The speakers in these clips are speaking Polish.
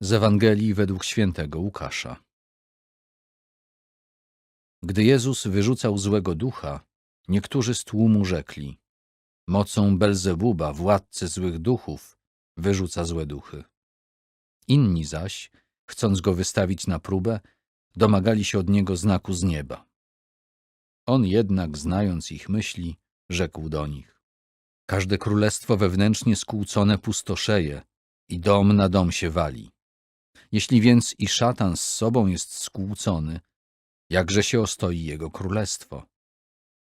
Z Ewangelii według świętego Łukasza. Gdy Jezus wyrzucał złego ducha, niektórzy z tłumu rzekli: Mocą Belzebuba, władcy złych duchów, wyrzuca złe duchy. Inni zaś, chcąc go wystawić na próbę, domagali się od niego znaku z nieba. On jednak, znając ich myśli, rzekł do nich: Każde królestwo wewnętrznie skłócone pustoszeje i dom na dom się wali. Jeśli więc i szatan z sobą jest skłócony, jakże się ostoi jego królestwo?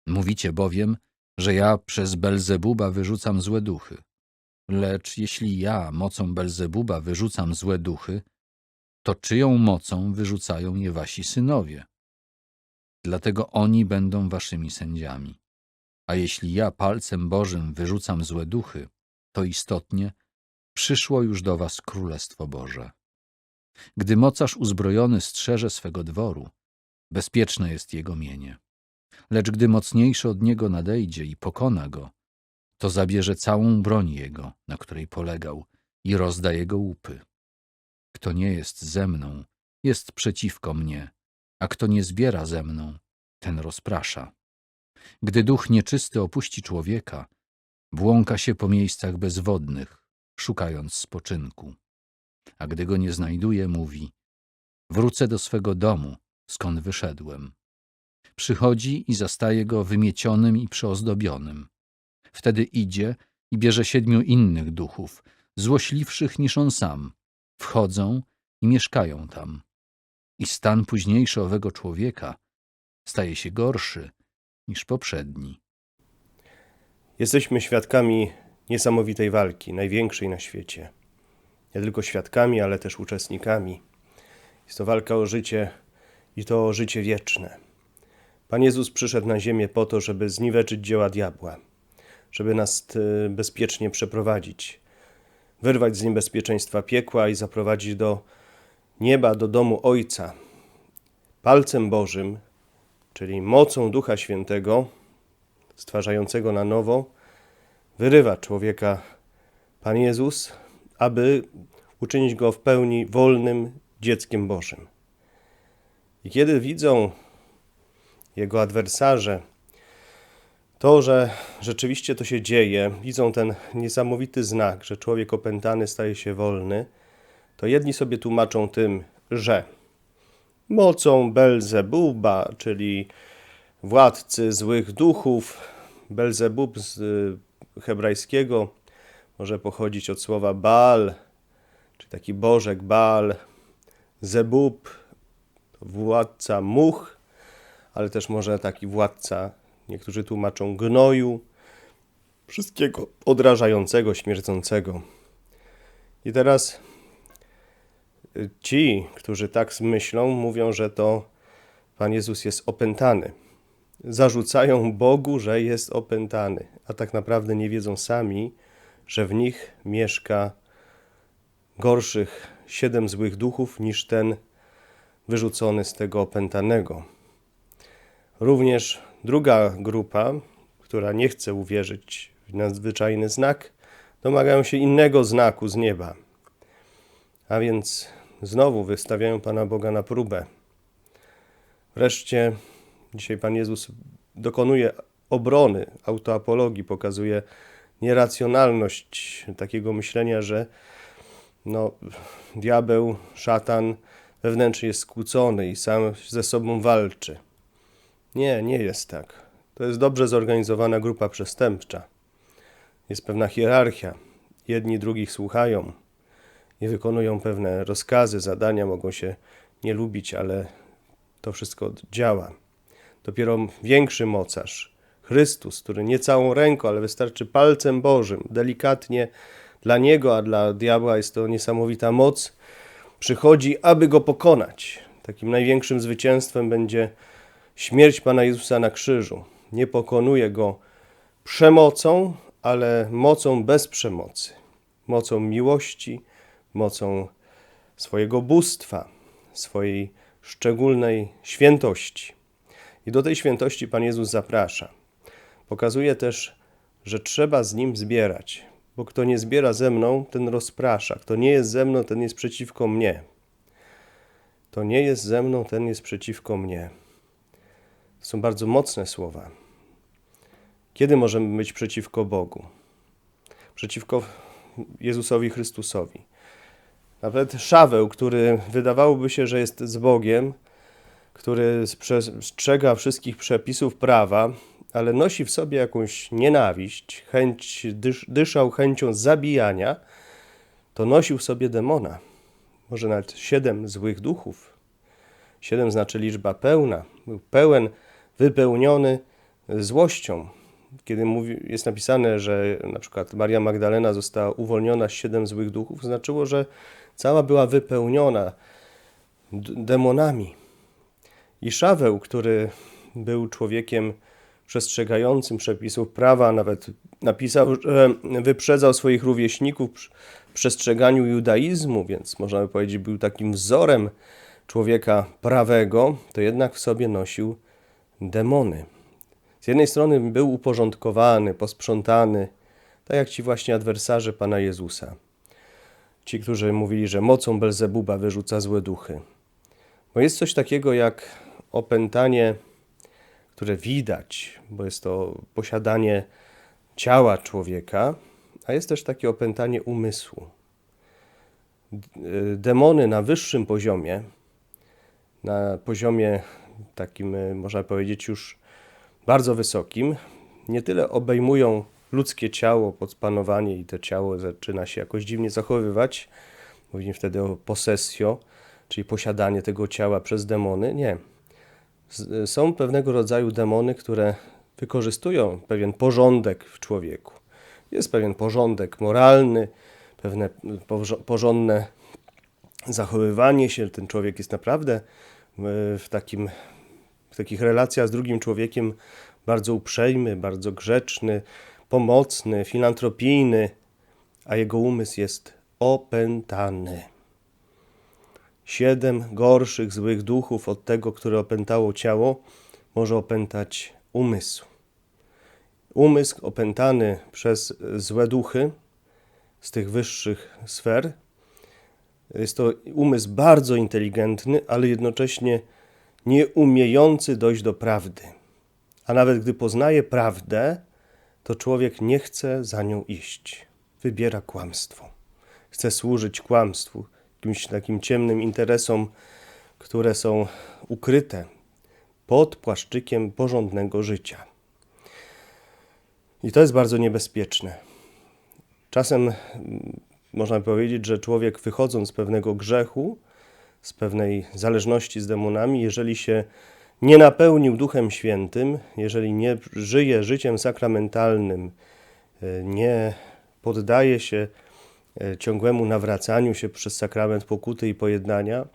Mówicie bowiem, że ja przez Belzebuba wyrzucam złe duchy. Lecz jeśli ja mocą Belzebuba wyrzucam złe duchy, to czyją mocą wyrzucają je wasi synowie? Dlatego oni będą waszymi sędziami. A jeśli ja palcem Bożym wyrzucam złe duchy, to istotnie przyszło już do was Królestwo Boże. Gdy mocarz uzbrojony strzeże swego dworu, bezpieczne jest jego mienie. Lecz gdy mocniejszy od niego nadejdzie i pokona go, to zabierze całą broń jego, na której polegał, i rozda jego łupy. Kto nie jest ze mną, jest przeciwko mnie, a kto nie zbiera ze mną, ten rozprasza. Gdy duch nieczysty opuści człowieka, błąka się po miejscach bezwodnych, szukając spoczynku. A gdy go nie znajduje, mówi: Wrócę do swego domu, skąd wyszedłem. Przychodzi i zastaje go wymiecionym i przyozdobionym. Wtedy idzie i bierze siedmiu innych duchów, złośliwszych niż on sam. Wchodzą i mieszkają tam. I stan późniejszy owego człowieka staje się gorszy niż poprzedni. Jesteśmy świadkami niesamowitej walki, największej na świecie. Nie tylko świadkami, ale też uczestnikami. Jest to walka o życie i to o życie wieczne. Pan Jezus przyszedł na ziemię po to, żeby zniweczyć dzieła diabła, żeby nas e, bezpiecznie przeprowadzić, wyrwać z niebezpieczeństwa piekła i zaprowadzić do nieba, do domu Ojca. Palcem Bożym, czyli mocą Ducha Świętego, stwarzającego na nowo, wyrywa człowieka Pan Jezus, aby uczynić go w pełni wolnym dzieckiem Bożym. I kiedy widzą jego adwersarze to, że rzeczywiście to się dzieje, widzą ten niesamowity znak, że człowiek opętany staje się wolny, to jedni sobie tłumaczą tym, że mocą Belzebuba, czyli władcy złych duchów, Belzebub z y, hebrajskiego może pochodzić od słowa Baal, czy taki bożek Baal, Zebub, władca much, ale też może taki władca, niektórzy tłumaczą gnoju, wszystkiego odrażającego, śmierdzącego. I teraz y, ci, którzy tak myślą, mówią, że to Pan Jezus jest opętany. Zarzucają Bogu, że jest opętany, a tak naprawdę nie wiedzą sami, że w nich mieszka gorszych siedem złych duchów niż ten wyrzucony z tego opętanego. Również druga grupa, która nie chce uwierzyć w nadzwyczajny znak, domagają się innego znaku z nieba. A więc znowu wystawiają Pana Boga na próbę. Wreszcie dzisiaj Pan Jezus dokonuje obrony, autoapologii, pokazuje nieracjonalność takiego myślenia, że no, diabeł, szatan wewnętrznie jest skłócony i sam ze sobą walczy. Nie, nie jest tak. To jest dobrze zorganizowana grupa przestępcza. Jest pewna hierarchia. Jedni drugich słuchają i wykonują pewne rozkazy, zadania, mogą się nie lubić, ale to wszystko działa. Dopiero większy mocarz, Chrystus, który nie całą ręką, ale wystarczy palcem Bożym, delikatnie dla niego, a dla diabła jest to niesamowita moc, przychodzi, aby go pokonać. Takim największym zwycięstwem będzie śmierć Pana Jezusa na krzyżu. Nie pokonuje go przemocą, ale mocą bez przemocy, mocą miłości, mocą swojego bóstwa, swojej szczególnej świętości. I do tej świętości Pan Jezus zaprasza. Pokazuje też, że trzeba z Nim zbierać. bo kto nie zbiera ze mną, ten rozprasza. Kto nie jest ze mną, ten jest przeciwko mnie. Kto nie jest ze mną, ten jest przeciwko mnie. To są bardzo mocne słowa. Kiedy możemy być przeciwko Bogu? Przeciwko Jezusowi Chrystusowi. Nawet Szaweł, który wydawałoby się, że jest z Bogiem, który przestrzega wszystkich przepisów prawa, ale nosi w sobie jakąś nienawiść, chęć, dysz, dyszał chęcią zabijania, to nosił w sobie demona. Może nawet siedem złych duchów. Siedem znaczy liczba pełna. Był pełen, wypełniony złością. Kiedy mówi, jest napisane, że na przykład Maria Magdalena została uwolniona z siedem złych duchów, znaczyło, że cała była wypełniona demonami. I Szaweł, który był człowiekiem przestrzegającym przepisów prawa, nawet napisał, że wyprzedzał swoich rówieśników w przestrzeganiu judaizmu, więc można by powiedzieć, był takim wzorem człowieka prawego, to jednak w sobie nosił demony. Z jednej strony był uporządkowany, posprzątany, tak jak ci właśnie adwersarze Pana Jezusa. Ci, którzy mówili, że mocą Belzebuba wyrzuca złe duchy. Bo jest coś takiego jak opętanie, które widać, bo jest to posiadanie ciała człowieka, a jest też takie opętanie umysłu. Demony na wyższym poziomie, na poziomie takim, można powiedzieć, już bardzo wysokim, nie tyle obejmują ludzkie ciało pod panowanie i to ciało zaczyna się jakoś dziwnie zachowywać, mówimy wtedy o posesjo, czyli posiadanie tego ciała przez demony. Nie. Są pewnego rodzaju demony, które wykorzystują pewien porządek w człowieku. Jest pewien porządek moralny, pewne porządne zachowywanie się. Ten człowiek jest naprawdę w, takim, w takich relacjach z drugim człowiekiem bardzo uprzejmy, bardzo grzeczny, pomocny, filantropijny, a jego umysł jest opętany. Siedem gorszych, złych duchów od tego, które opętało ciało, może opętać umysł. Umysł opętany przez złe duchy z tych wyższych sfer jest to umysł bardzo inteligentny, ale jednocześnie nieumiejący dojść do prawdy. A nawet gdy poznaje prawdę, to człowiek nie chce za nią iść. Wybiera kłamstwo. Chce służyć kłamstwu, jakimś takim ciemnym interesom, które są ukryte pod płaszczykiem porządnego życia. I to jest bardzo niebezpieczne. Czasem mm, można powiedzieć, że człowiek wychodząc z pewnego grzechu, z pewnej zależności z demonami, jeżeli się nie napełnił Duchem Świętym, jeżeli nie żyje życiem sakramentalnym, e, nie poddaje się ciągłemu nawracaniu się przez sakrament pokuty i pojednania,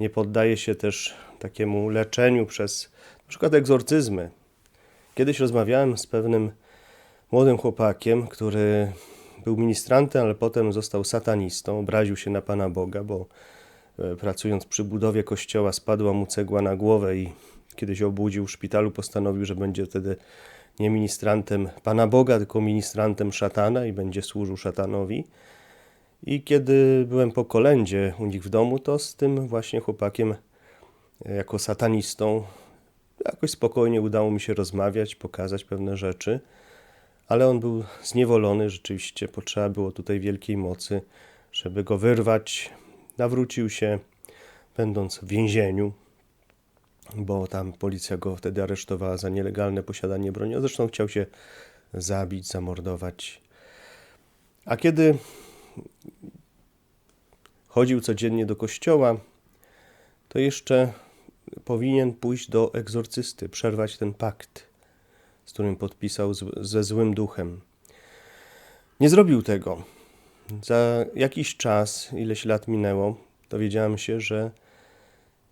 nie poddaje się też takiemu leczeniu przez na przykład egzorcyzmy. Kiedyś rozmawiałem z pewnym młodym chłopakiem, który był ministrantem, ale potem został satanistą, obraził się na Pana Boga, bo e, pracując przy budowie kościoła spadła mu cegła na głowę i kiedy się obudził w szpitalu, postanowił, że będzie wtedy nie ministrantem Pana Boga, tylko ministrantem szatana i będzie służył szatanowi. I kiedy byłem po kolędzie u nich w domu, to z tym właśnie chłopakiem, e, jako satanistą, jakoś spokojnie udało mi się rozmawiać, pokazać pewne rzeczy, ale on był zniewolony, rzeczywiście potrzeba było tutaj wielkiej mocy, żeby go wyrwać. Nawrócił się, będąc w więzieniu, bo tam policja go wtedy aresztowała za nielegalne posiadanie broni. Zresztą chciał się zabić, zamordować. A kiedy chodził codziennie do kościoła, to jeszcze powinien pójść do egzorcysty, przerwać ten pakt, z którym podpisał ze złym duchem. Nie zrobił tego. Za jakiś czas, ileś lat minęło, dowiedziałem się, że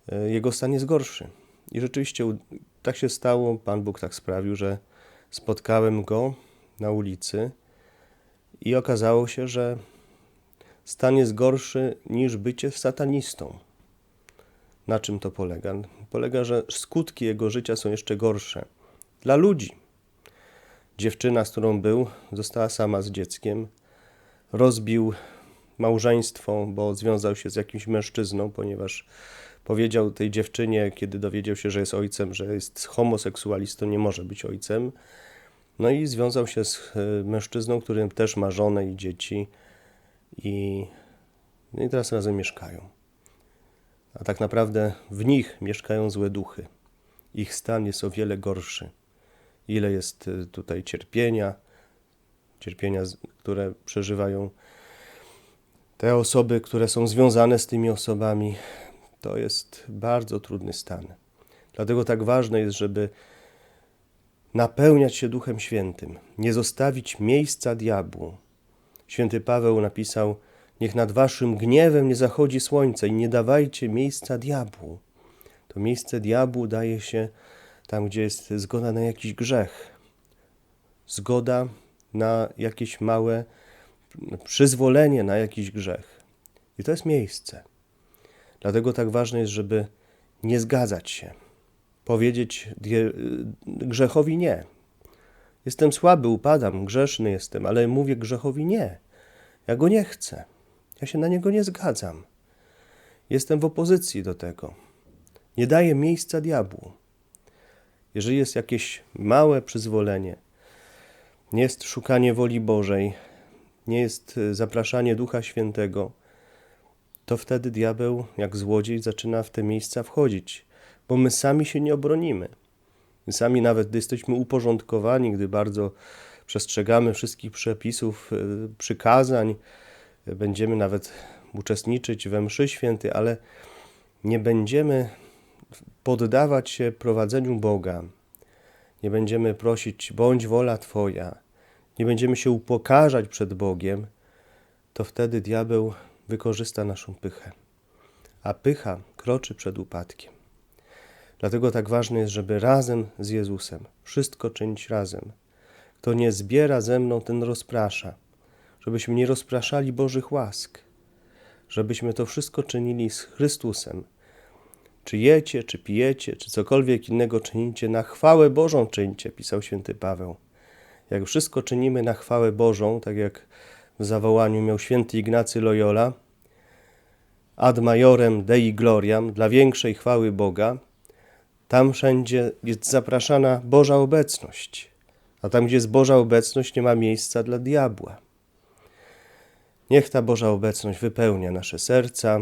e, jego stan jest gorszy. I rzeczywiście tak się stało, Pan Bóg tak sprawił, że spotkałem go na ulicy i okazało się, że stan jest gorszy niż bycie satanistą. Na czym to polega? Polega, że skutki jego życia są jeszcze gorsze. Dla ludzi. Dziewczyna, z którą był, została sama z dzieckiem, rozbił małżeństwo, bo związał się z jakimś mężczyzną, ponieważ powiedział tej dziewczynie, kiedy dowiedział się, że jest ojcem, że jest homoseksualistą, nie może być ojcem. No i związał się z e, mężczyzną, który też ma żonę i dzieci i, no i teraz razem mieszkają. A tak naprawdę w nich mieszkają złe duchy. Ich stan jest o wiele gorszy. Ile jest e, tutaj cierpienia, cierpienia, które przeżywają te osoby, które są związane z tymi osobami, to jest bardzo trudny stan. Dlatego tak ważne jest, żeby napełniać się Duchem Świętym, nie zostawić miejsca diabłu. Święty Paweł napisał: Niech nad waszym gniewem nie zachodzi słońce i nie dawajcie miejsca diabłu. To miejsce diabłu daje się tam, gdzie jest zgoda na jakiś grzech, zgoda na jakieś małe przyzwolenie na jakiś grzech. I to jest miejsce. Dlatego tak ważne jest, żeby nie zgadzać się, powiedzieć grzechowi nie. Jestem słaby, upadam, grzeszny jestem, ale mówię grzechowi nie. Ja go nie chcę. Ja się na niego nie zgadzam. Jestem w opozycji do tego. Nie daję miejsca diabłu. Jeżeli jest jakieś małe przyzwolenie, nie jest szukanie woli Bożej, nie jest y, zapraszanie Ducha Świętego, to wtedy diabeł, jak złodziej, zaczyna w te miejsca wchodzić, bo my sami się nie obronimy. My sami, nawet gdy jesteśmy uporządkowani, gdy bardzo przestrzegamy wszystkich przepisów, y, przykazań, będziemy nawet uczestniczyć we mszy świętej, ale nie będziemy poddawać się prowadzeniu Boga. Nie będziemy prosić, bądź wola Twoja. Nie będziemy się upokarzać przed Bogiem, to wtedy diabeł wykorzysta naszą pychę. A pycha kroczy przed upadkiem. Dlatego tak ważne jest, żeby razem z Jezusem wszystko czynić razem. Kto nie zbiera ze mną, ten rozprasza. Żebyśmy nie rozpraszali Bożych łask. Żebyśmy to wszystko czynili z Chrystusem. Czy jecie, czy pijecie, czy cokolwiek innego czynicie, na chwałę Bożą czyńcie, pisał święty Paweł. Jak wszystko czynimy na chwałę Bożą, tak jak w zawołaniu miał święty Ignacy Loyola, ad majorem Dei gloriam, dla większej chwały Boga, tam wszędzie jest zapraszana Boża obecność. A tam, gdzie jest Boża obecność, nie ma miejsca dla diabła. Niech ta Boża obecność wypełnia nasze serca,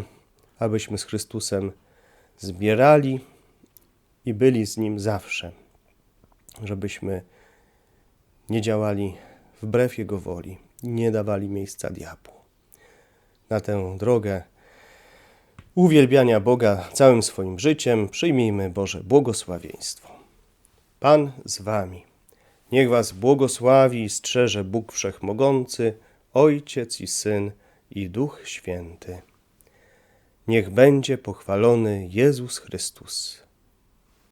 abyśmy z Chrystusem zbierali i byli z Nim zawsze, żebyśmy nie działali wbrew Jego woli, nie dawali miejsca diabłu. Na tę drogę uwielbiania Boga całym swoim życiem przyjmijmy Boże błogosławieństwo. Pan z Wami. Niech Was błogosławi i strzeże Bóg Wszechmogący, Ojciec i Syn i Duch Święty. Niech będzie pochwalony Jezus Chrystus.